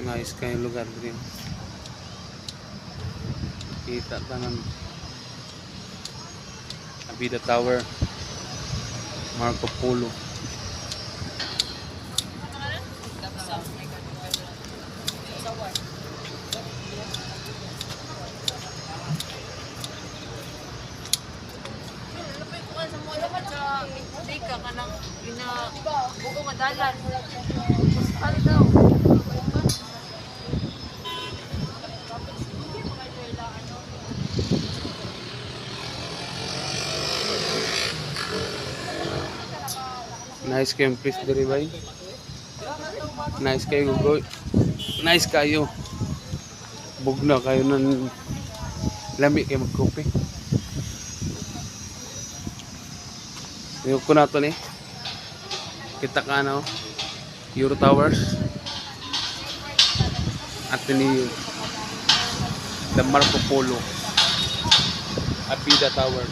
Nice kayong lugar din. Kita tanan. Abida Tower. Marco Polo. Tika ka nang ina buko nga dalan. Nice kayong place diri bay. Nice kayo bro. Nice kayo. Bugna kayo ng lami kayo magkopi. Yung ko na to ni. Kita ka na oh. Euro Towers. At ni The Marco Polo. Abida Tower.